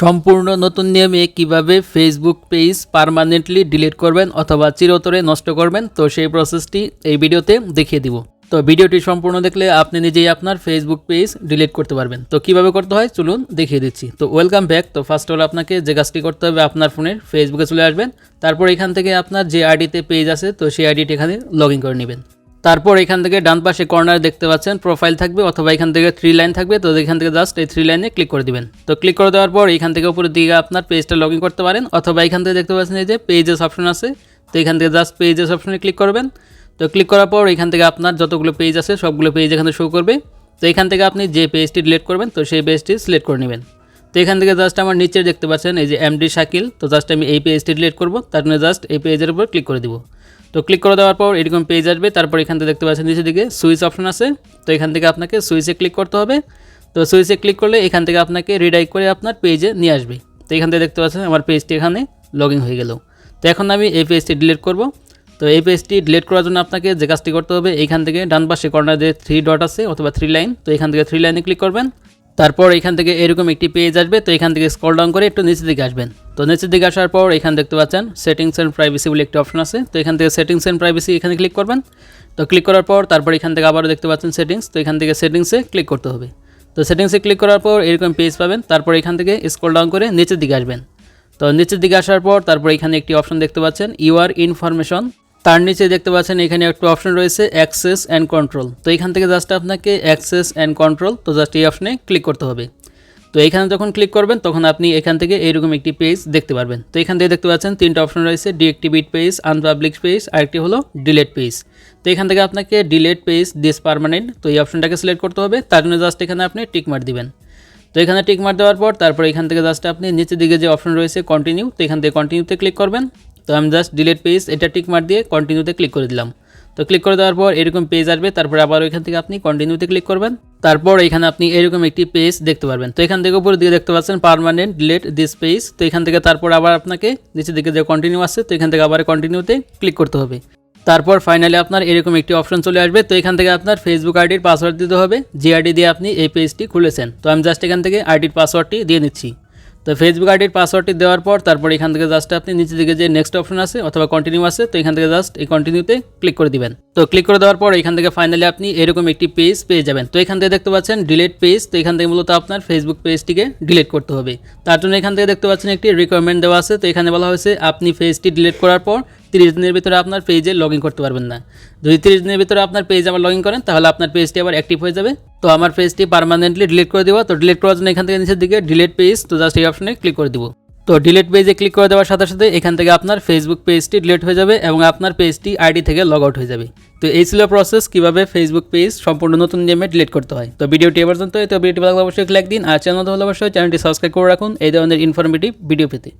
সম্পূর্ণ নতুন নিয়মে কীভাবে ফেসবুক পেজ পার্মানেন্টলি ডিলিট করবেন অথবা চিরতরে নষ্ট করবেন, তো সেই প্রসেসটি এই ভিডিওতে দেখিয়ে দিব। তো ভিডিওটি সম্পূর্ণ দেখলে আপনি নিজেই আপনার ফেসবুক পেজ ডিলিট করতে পারবেন। তো কীভাবে করতে হয়? চলুন দেখিয়ে দিচ্ছি। তো ওয়েলকাম ব্যাক তো ফার্স্ট অল আপনাকে যে কাজটি করতে হবে, আপনার ফোনের ফেসবুকে চলে আসবেন। তারপর এখান থেকে আপনার যে আইডিতে পেজ আছে, তো সেই আইডিটি এখানে লগ করে নেবেন। তারপর এখান থেকে ডান পাশে কর্নার দেখতে পাচ্ছেন প্রোফাইল থাকবে অথবা এখান থেকে থ্রি লাইন থাকবে, তো এখান থেকে জাস্ট এই থ্রি লাইনে ক্লিক করে দিবেন। তো ক্লিক করে দেওয়ার পর এখান থেকে উপরের দিকে আপনার পেজটা লগ করতে পারেন, অথবা এখান থেকে দেখতে পাচ্ছেন এই যে পেজেস অপশন আছে, তো এখান থেকে জাস্ট পেজেস অপশনে ক্লিক করবেন। তো ক্লিক করার পর এখান থেকে আপনার যতগুলো পেজ আছে, সবগুলো পেজ এখানে শো করবে। তো এখান থেকে আপনি যে পেজটি ডিলিট করবেন, তো সেই পেজটি সিলেক্ট করে নেবেন। তো এখান থেকে জাস্ট আমার নিচে দেখতে পাচ্ছেন এই যে এমডি শাকিল তো জাস্ট আমি এই পেজটি ডিলিট করব তার জন্য জাস্ট এই পেজের উপর ক্লিক করে দিব। তো ক্লিক করে দেওয়ার পর এরকম পেজ আসবে, তারপর এখান থেকে দেখতে পাচ্ছেন নিচের দিকে সুইচ অপশন আছে, তো এখান থেকে আপনাকে সুইচে ক্লিক করতে হবে। তো সুইচে ক্লিক করলে এখান থেকে আপনাকে রিডাইট করে আপনার পেজে নিয়ে আসবে। তো এখান থেকে দেখতে পাচ্ছেন আমার পেজটি এখানে লগ হয়ে গেল। তো এখন আমি এই পেজটি ডিলিট করব। তো এই পেজটি ডিলিট করার জন্য আপনাকে যে কাজটি করতে হবে, এখান থেকে ডান পাশে কর্নার যে থ্রি ডট আছে অথবা থ্রি লাইন তো এখান থেকে থ্রি লাইনে ক্লিক করবেন। তারপর এখান থেকে এরকম একটি পেজ আসবে, তো এখান থেকে স্ক্রল ডাউন করে একটু নিচের দিকে আসবেন। তো নিচের দিকে আসার পর এখানে দেখতে পাচ্ছেন সেটিংস অ্যান্ড প্রাইভেসি বলে একটি অপশন আছে। তো এখান থেকে সেটিংস অ্যান্ড প্রাইভেসি এখানে ক্লিক করবেন। তো ক্লিক করার পর তারপর এখান থেকে আবারও দেখতে পাচ্ছেন সেটিংস তো এখান থেকে সেটিংসে ক্লিক করতে হবে। তো সেটিংসে ক্লিক করার পর এরকম পেজ পাবেন। তারপর এখান থেকে স্ক্রল ডাউন করে নিচের দিকে আসবেন। তো নিচের দিকে আসার পর তারপর এখানে একটি অপশন দেখতে পাচ্ছেন ইউআর ইনফরমেশন তার নিচে দেখতে পাচ্ছেন এখানে একটা অপশন রয়েছে অ্যাক্সেস অ্যান্ড কন্ট্রোল তো এখান থেকে জাস্ট আপনাকে অ্যাক্সেস অ্যান্ড কন্ট্রোল তো জাস্ট এই অপশনে ক্লিক করতে হবে। তো এখানে যখন ক্লিক করবেন, তখন আপনি এখান থেকে এইরকম একটি পেজ দেখতে পারবেন। তো এখান থেকে দেখতে পাচ্ছেন তিনটা অপশন রয়েছে ডিএক্টিভেট পেজ আনপাবলিক পেজ আরেকটি হলো ডিলেট পেজ তো এখান থেকে আপনাকে ডিলেট পেজ দিস পারমানেন্ট তো এই অপশনটাকে সিলেক্ট করতে হবে। তার জন্য জাস্ট এখানে আপনি টিক মার দিবেন। তো এখানে টিক মার দেওয়ার পর, তারপর এখান থেকে জাস্ট আপনি নিচের দিকে যে অপশন রয়েছে কন্টিনিউ তো এখান থেকে কন্টিনিউতে ক্লিক করবেন। তো আমি জাস্ট ডিলেট পেজ এটা টিক মার দিয়ে কন্টিনিউতে ক্লিক করে দিলাম। তো ক্লিক করে দেওয়ার পর এরকম পেজ আসবে, তারপরে আবার ওইখান থেকে আপনি কন্টিনিউতে ক্লিক করবেন। তারপর এখানে আপনি এরকম একটি পেজ দেখতে পারবেন। তো এখান থেকে উপরের দিকে দেখতে পাচ্ছেন পার্মানেন্ট ডিলেট দিস পেজ তো এখান থেকে তারপর আবার আপনাকে নিচের দিকে যে কন্টিনিউ আসছে, তো এখান থেকে আবার কন্টিনিউতে ক্লিক করতে হবে। তারপর ফাইনালি আপনার এরকম একটি অপশন চলে আসবে। তো এখান থেকে আপনার ফেসবুক আইডির পাসওয়ার্ড দিতে হবে। যে আইডি দিয়ে আপনি এই পেজটি খুলেছেন। তো আমি জাস্ট এখান থেকে আইডির পাসওয়ার্ডটি দিয়ে নিচ্ছি। তো ফেসবুক আইডির পাসওয়ার্ডটি দেওয়ার পর তারপর এখান থেকে জাস্ট আপনি নিচের দিকে যে নেক্সট অপশন আছে অথবা কন্টিনিউ আছে, তো এখান থেকে জাস্ট এই কন্টিনিউতে ক্লিক করে দিবেন। তো ক্লিক করে দেওয়ার পর এখান থেকে ফাইনালি আপনি এরকম একটি পেজ পেয়ে যাবেন। তো এখান থেকে দেখতে পাচ্ছেন ডিলেট পেজ তো এখান থেকে মূলত আপনার ফেসবুক পেজটিকে ডিলিট করতে হবে। তার জন্য এখান থেকে দেখতে পাচ্ছেন একটি রিকোয়ারমেন্ট দেওয়া আছে, তো এখানে বলা হয়েছে আপনি পেজটি ডিলিট করার পর তিরিশ দিনের ভিতরে আপনার পেজে লগ ইন করতে পারবেন না। যদি তিরিশ দিনের ভিতরে আপনার পেজ আবার লগ ইন করেন, তাহলে আপনার পেজটি আবার অ্যাক্টিভ হয়ে যাবে। তো আমার পেজটি পারমানেন্টলি ডিলিট করে দেওয়া তো ডিলিট করার জন্য এখান থেকে নিচের দিকে ডিলিট পেজ তো জাস্ট এই অপশনে ক্লিক করে দিব। তো ডিলিট পেজে ক্লিক করে দেওয়ার সাথে সাথে এখান থেকে আপনার ফেসবুক পেজটি ডিলিট হয়ে যাবে এবং আপনার পেজটি আইডি থেকে লগ আউট হয়ে যাবে। তো এই ছিল প্রসেস কীভাবে ফেসবুক পেজ সম্পূর্ণ নতুন নিয়মে ডিলিট করতে হয়। তো ভিডিওটি এ পর্যন্ত তো ভিডিওটি ভালো অবশ্যই লাইক দিন। আর চ্যানেল ভালো অবশ্যই চ্যানেলটি সাবস্ক্রাইব করে রাখুন। এই ধরনের ইনফরমেটিভ ভিডিও পেতে।